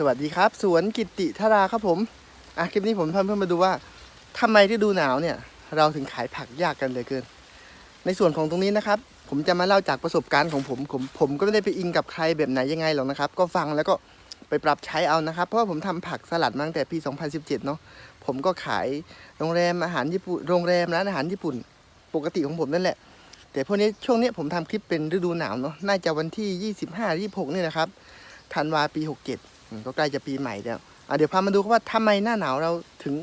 สวัสดีครับ สวนกิติธาราครับผมอะคลิปนี้ผมพาเพื่อนมาดูว่าทำไมฤดูหนาวเนี่ย เราถึงขายผักยากกันเหลยเกิน ในส่วนของตรงนี้นะครับ ผมจะมาเล่าจากประสบการณ์ของผมผม ผมก็ไม่ได้ไปอิงกับใครแบบไหนยังไงหรอกนะครับ ก็ฟังแล้วก็ไปปรับใช้เอานะครับ เพราะว่าผมทำผักสลัดมาตั้งแต่ปี 2017 เนาะผมก็ขายโรงแรมอาหารญี่ปุ่นโรงแรมร้านอาหารญี่ปุ่นปกติของผมนั่นแหละ แต่พวกนี้ช่วงนี้ผมทำคลิปเป็นฤดูหนาวเนาะน่าจะวันที่ 25 26นี่นะครับธันวาปี 67 ก็ใกล้จะปีใหม่แล้วอะเดี๋ยวพามาดูว่าทำไมหน้าหนาวเราถึง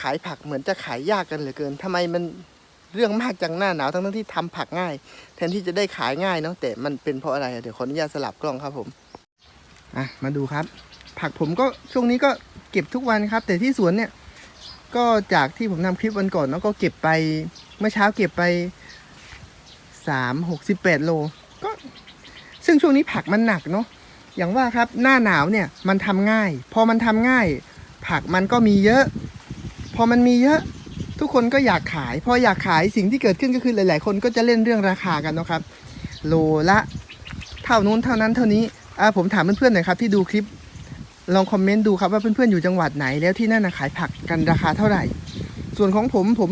ขายผักเหมือนจะขายยากกันเหลือเกินทำไมมันเรื่องมากจังหน้าหนาวทั้งๆที่ทำผักง่าย แทนที่จะได้ขายง่ายเนาะแต่มันเป็นเพราะอะไรเดี๋ยวขออนุญาตสลับกล้องครับผมอะมาดูครับ ผักผมก็ช่วงนี้ก็เก็บทุกวันครับ แต่ที่สวนเนี่ย ก็จากที่ผมทำคลิปวันก่อนเนาะก็เก็บไปเมื่อเช้าเก็บไปสามหกสิบแปดโล ก็ซึ่งช่วงนี้ผักมันหนักเนาะ อย่างว่าครับหน้าหนาวเนี่ยมันทำง่าย พอมันทำง่าย ผักมันก็มีเยอะ พอมันมีเยอะ ทุกคนก็อยากขาย พออยากขายสิ่งที่เกิดขึ้นก็คือหลาย ๆ คนก็จะเล่นเรื่องราคากันนะครับ โลละเท่านู้นเท่านั้นเท่านี้อ่าผมถามเพื่อนๆหน่อยครับที่ดูคลิปลองคอมเมนต์ดูครับว่าเพื่อนๆอยู่จังหวัดไหนแล้วที่นั่นนะขายผักกันราคาเท่าไหร่ ส่วนของผมผม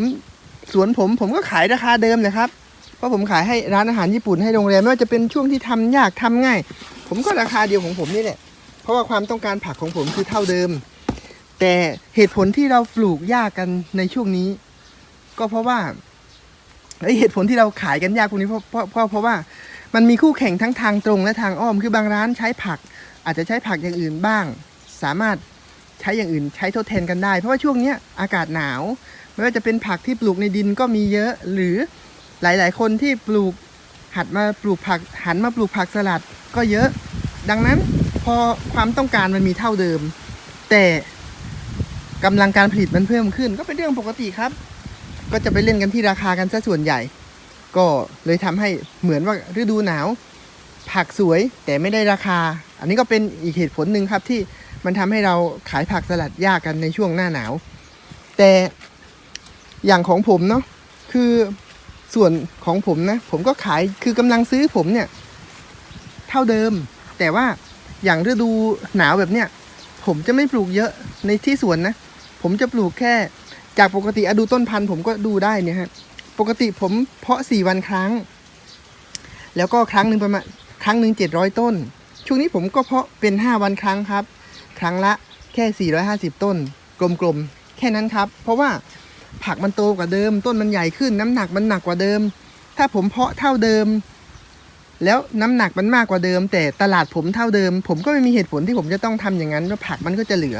สวนผมผมก็ขายราคาเดิมเลยครับเพราะผมขายให้ร้านอาหารญี่ปุ่นให้โรงแรมไม่ว่าจะเป็นช่วงที่ทำยากทำง่าย ผมก็ราคาเดียวของผมนี่แหละ เพราะว่าความต้องการผักของผมคือเท่าเดิม แต่เหตุผลที่เราปลูกยากกันในช่วงนี้ ก็เพราะว่าไอเหตุผลที่เราขายกันยากพวกนี้เพราะเพราะเพราะเพราะว่ามันมีคู่แข่งทั้งทางตรงและทางอ้อมคือบางร้านใช้ผัก อาจจะใช้ผักอย่างอื่นบ้าง สามารถใช้อย่างอื่นใช้ทดแทนกันได้ เพราะว่าช่วงนี้อากาศหนาว ไม่ว่าจะเป็นผักที่ปลูกในดินก็มีเยอะหรือหลาย ๆ คนที่ปลูก หัดมาปลูกผักหันมาปลูกผักสลัดก็เยอะ ดังนั้นพอความต้องการมันมีเท่าเดิม แต่กำลังการผลิตมันเพิ่มขึ้น ก็เป็นเรื่องปกติครับ ก็จะไปเล่นกันที่ราคากันซะส่วนใหญ่ ก็เลยทำให้เหมือนว่าฤดูหนาว ผักสวยแต่ไม่ได้ราคา อันนี้ก็เป็นอีกเหตุผลหนึ่งครับที่มันทำให้เราขายผักสลัดยากกันในช่วงหน้าหนาว แต่อย่างของผมเนาะคือ ส่วนของผมนะ ผมก็ขายคือกำลังซื้อผมเนี่ย เท่าเดิม แต่ว่าอย่างฤดูหนาวแบบเนี้ยผมจะไม่ปลูกเยอะในที่สวนนะ ผมจะปลูกแค่ จากปกติอะดูต้นพันธุ์ผมก็ดูได้เนี่ยฮะปกติผมเพาะสี่วันครั้ง แล้วก็ครั้งหนึ่งประมาณครั้งหนึ่งเจ็ดร้อยต้น ช่วงนี้ผมก็เพาะเป็นห้าวันครั้งครับ ครั้งละแค่สี่ร้อยห้าสิบต้น กลมๆแค่นั้นครับ เพราะว่า ผักมันโตกว่าเดิม ต้นมันใหญ่ขึ้น น้ำหนักมันหนักกว่าเดิม ถ้าผมเพาะเท่าเดิม แล้วน้ำหนักมันมากกว่าเดิม แต่ตลาดผมเท่าเดิม ผมก็ไม่มีเหตุผลที่ผมจะต้องทำอย่างนั้นเพราะผักมันก็จะเหลือ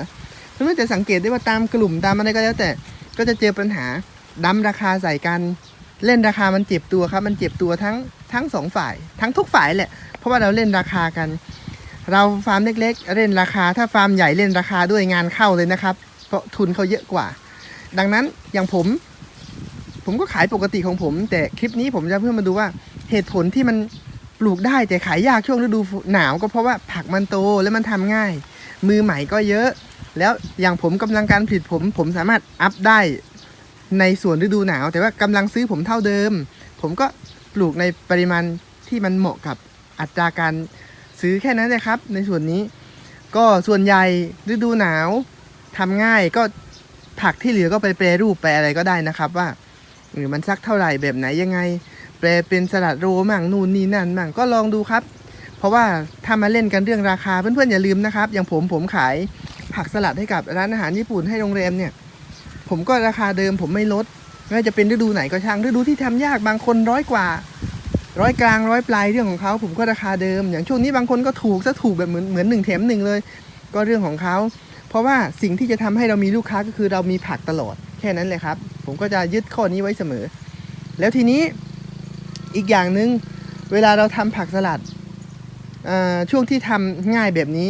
เพื่อนๆจะสังเกตได้ว่าตามกลุ่มตามอะไรก็แล้วแต่ก็จะเจอปัญหาดั้มราคาใส่กันเล่นราคามันเจ็บตัวครับ มันเจ็บตัวทั้งทั้งสองฝ่าย ทั้งทุกฝ่ายแหละ เพราะว่าเราเล่นราคากัน เราฟาร์มเล็ก ๆ เล่นราคา ถ้าฟาร์มใหญ่เล่นราคาด้วยงานเข้าเลยนะครับ เพราะทุนเขาเยอะกว่า ดังนั้นอย่างผม ผมก็ขายปกติของผม แต่คลิปนี้ผมจะเพื่อมาดูว่าเหตุผลที่มันปลูกได้แต่ขายยากช่วงฤดูหนาว ก็เพราะว่าผักมันโตและมันทำง่าย มือใหม่ก็เยอะ แล้วอย่างผมกำลังการผลิตผม ผมสามารถอัพได้ในส่วนฤดูหนาว แต่ว่ากำลังซื้อผมเท่าเดิม ผมก็ปลูกในปริมาณที่มันเหมาะกับอัตราการซื้อแค่นั้นเลยครับ ในส่วนนี้ ก็ส่วนใหญ่ฤดูหนาวทำง่ายก็ ผักที่เหลือก็ไปแปรรูปแปอะไรก็ได้นะครับ ว่าหรือมันสักเท่าไหร่แบบไหนยังไง แปลเป็นสลัดโรมั่งนู่นนี่นั่นมั่งก็ลองดูครับ เพราะว่าถ้ามาเล่นกันเรื่องราคาเพื่อนๆอย่าลืมนะครับ อย่างผมผมขายผักสลัดให้กับร้านอาหารญี่ปุ่นให้โรงแรมเนี่ย ผมก็ราคาเดิมผมไม่ลดไม่ว่าจะเป็นฤดูไหนก็ช่างฤดูที่ทำยากบางคนร้อยกว่า ร้อยกลางร้อยปลายเรื่องของเขาผมก็ราคาเดิม อย่างช่วงนี้บางคนก็ถูกซะถูกแบบเหมือนเหมือนหนึ่งแถมหนึ่งเลย ก็เรื่องของเขา เพราะว่าสิ่งที่จะทำให้เรามีลูกค้าก็คือเรามีผักตลอดแค่นั้นเลยครับ ผมก็จะยึดข้อนี้ไว้เสมอ แล้วทีนี้อีกอย่างหนึ่งเวลาเราทำผักสลัดช่วงที่ทำง่ายแบบนี้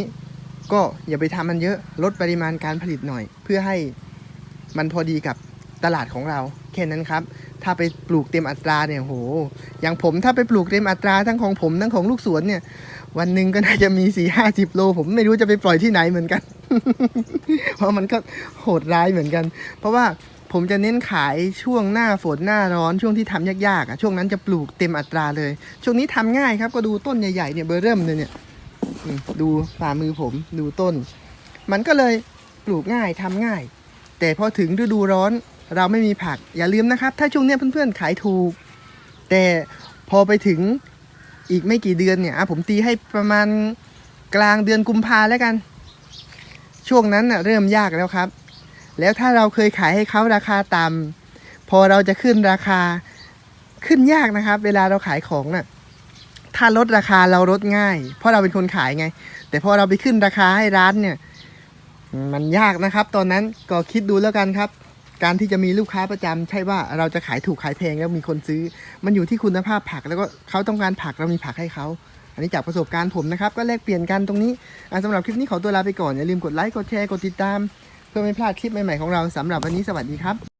ก็อย่าไปทำมันเยอะลดปริมาณการผลิตหน่อย เพื่อให้มันพอดีกับตลาดของเราแค่นั้นครับ ถ้าไปปลูกเต็มอัตราเนี่ยโห อย่างผมถ้าไปปลูกเต็มอัตราทั้งของผมทั้งของลูกสวนเนี่ย วันหนึ่งก็น่าจะมีสี่ห้าสิบโล ผมไม่รู้จะไปปล่อยที่ไหนเหมือนกัน เพราะมันก็โหดร้ายเหมือนกัน เพราะว่าผมจะเน้นขายช่วงหน้าฝนหน้าร้อนช่วงที่ทำยากๆอะช่วงนั้นจะปลูกเต็มอัตราเลย ช่วงนี้ทำง่ายครับก็ดูต้นใหญ่ๆเนี่ยเบอร์เริ่มเลยเนี่ยดูฝ่ามือผมดูต้น มันก็เลยปลูกง่ายทำง่าย แต่พอถึงฤดูร้อนเราไม่มีผักอย่าลืมนะครับ ถ้าช่วงนี้เพื่อนๆขายถูก แต่พอไปถึงอีกไม่กี่เดือนเนี่ยผมตีให้ประมาณกลางเดือนกุมภาแล้วกัน ช่วงนั้นเริ่มยากแล้วครับ แล้วถ้าเราเคยขายให้เขาราคาต่ำพอเราจะขึ้นราคาขึ้นยากนะครับ เวลาเราขายของน่ะถ้าลดราคาเราลดง่าย เพราะเราเป็นคนขายไง แต่พอเราไปขึ้นราคาให้ร้านเนี่ย มันยากนะครับ ตอนนั้นก็คิดดูแล้วกันครับ การที่จะมีลูกค้าประจำใช่ว่าเราจะขายถูกขายแพงแล้วมีคนซื้อ มันอยู่ที่คุณภาพผักแล้วก็เขาต้องการผักเรามีผักให้เขา อันนี้จากประสบการณ์ผมนะครับ ก็แลกเปลี่ยนกันตรงนี้สำหรับคลิปนี้ขอตัวลาไปก่อนอย่าลืมกดไลค์กดแชร์กดติดตาม เพื่อไม่พลาดคลิปใหม่ๆของเราสำหรับวันนี้สวัสดีครับ